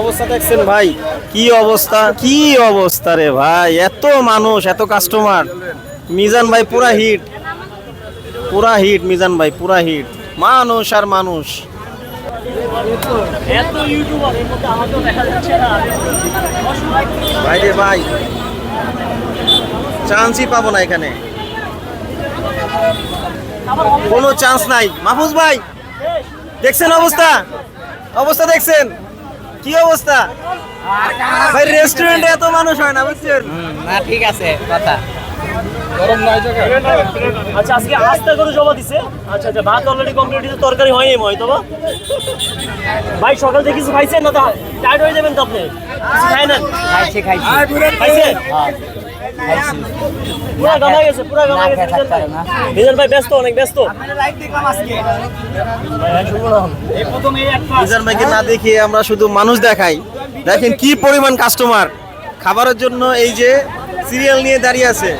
অবস্থা দেখছেন ভাই? কি অবস্থা? কি অবস্থা রে ভাই? এত মানুষ এত কাস্টমার মিজান ভাই পুরা হিট পুরা হিট মিজান ভাই পুরা হিট মানুষ আর মানুষ। ভাই রে ভাই চান্সই পাবো না এখানে। কোনো চান্স নাই। মাহফুজ ভাই দেখছেন অবস্থা? অবস্থা দেখছেন? কি অবস্থা? ভাই রেস্টুরেন্টে এত মানুষ হয় না বুঝছেন? না ঠিক আছে কথা। আচ্ছা আজকে আস্তে করে জমা দিছে। আচ্ছা আচ্ছা ভাত অলরেডি কমপ্লিট হয়েছে তরকারি হয়নি হয়তো বা। ভাই সকাল থেকে কিছু খাইছেন না? তো টায়ার্ড হয়ে যাবেন তো আপনি। কিছু খাই না খাইছি খাইছি। খাইছেন? পুরা গামা গেছে পুরা গামা গেছে খেয়ে থাকতে পারে না। মিজান ভাই ব্যস্ত অনেক ব্যস্ত। ভাই, শুনব না। মিজান ভাইকে না দেখিয়ে আমরা শুধু মানুষ দেখাই। দেখেন কি পরিমাণ কাস্টমার খাবারের জন্য এই যে সিরিয়াল নিয়ে দাঁড়িয়ে আছে।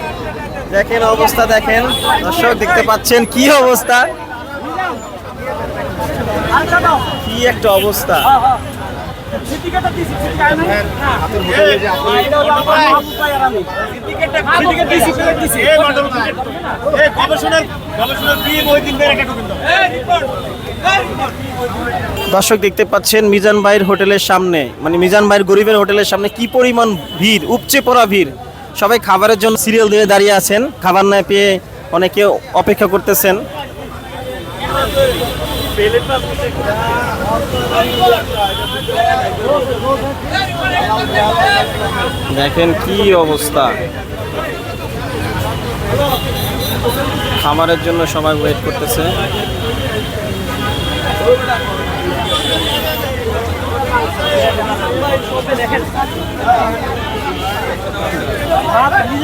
দেখেন অবস্থা, দেখেন। দর্শক, দেখতে পাচ্ছেন কি অবস্থা? কি একটা অবস্থা। দর্শক, দেখতে পাচ্ছেন মিজান ভাইয়ের হোটেলের সামনে মানে মিজান ভাইয়ের গরিবের হোটেলের সামনে কি পরিমাণ ভিড়, উপচে পড়া ভিড়। সবাই খাবারের জন্য সিরিয়াল দিয়ে দাঁড়িয়ে আছেন। খাবার না পেয়ে অনেকে অপেক্ষা করতেছেন। দেখেন কি অবস্থা। খাবারের জন্য সবাই ওয়েট করতেছে ভাত নিজের মতো করে নেন। ভাই ভাত নিজের মতো করে নেন, হ্যাঁ? যা পারেন তাই খাবেন।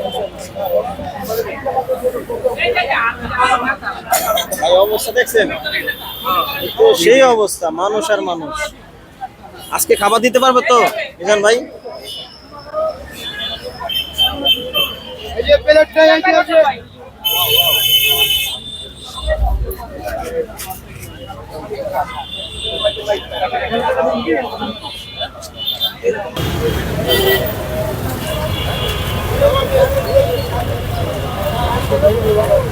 অবস্থা দেখছেন? তো সেই অবস্থা, মানুষ আর মানুষ। আজকে খাবার দিতে পারবে তো ইজান ভাই? Thank you. Thank you.